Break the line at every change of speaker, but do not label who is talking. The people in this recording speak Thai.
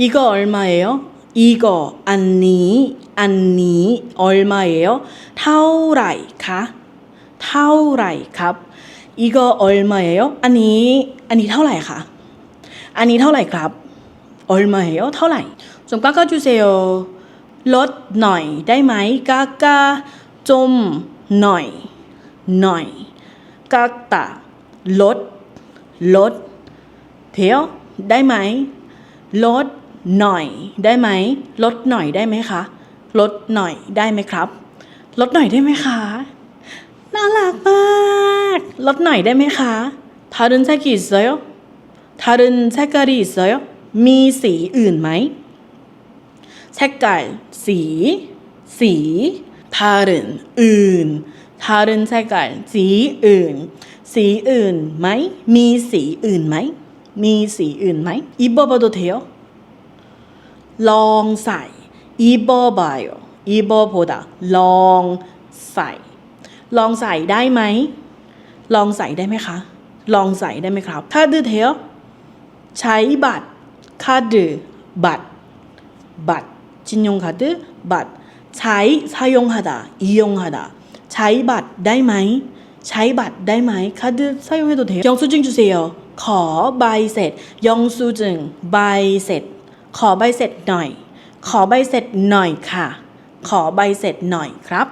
이거 얼마예 요? 이거 안니 안니 얼마예 요? 타오라이카 타오라이캅 이거 얼마예 요? 아니 아니 타오라이카 아니 타오라이캅 얼마예 요? 타오라이 좀 깎아주세요 롯너이 다이마이 깎아 좀 너이 너이 깎다 롯롯 돼 요? 다이마이 롯 หน่อยได้ไหม ลดหน่อยได้ไหมคะ ลดหน่อยได้ไหมครับ ลดหน่อยได้ไหมคะ น่ารักมาก ลดหน่อยได้ไหมคะทารุนแซกิสโยทารุนแซกรีสโยมีสีอื่นไหมแซกไก่สี สีทารุนอื่นทารุนแซกไก่สีอื่น สีอื่นไหม มีสีอื่นไหม มีสีอื่นไหมอิบบอบโดเทีย ลองใส่อีโบบายอีโบโพดะลองใส่ ลองใส่ได้ไหม ลองใส่ได้ไหมคะ ลองใส่ได้ไหมครับถ้าดื้อเทียวใช้บัตรคาดือบัตรบัตรจินยงคาดือบัตรใช้ใช้ยงฮาดาอียงฮาดาใช้บัตรได้ไหม ใช้บัตรได้ไหมคาดือใช้ยงให้ตัวเทียวยองซูจึงจูเซียวขอใบเสร็จยองซูจึงใบเสร็จ ขอใบเสร็จหน่อย ขอใบเสร็จหน่อยค่ะ ขอใบเสร็จหน่อยครับ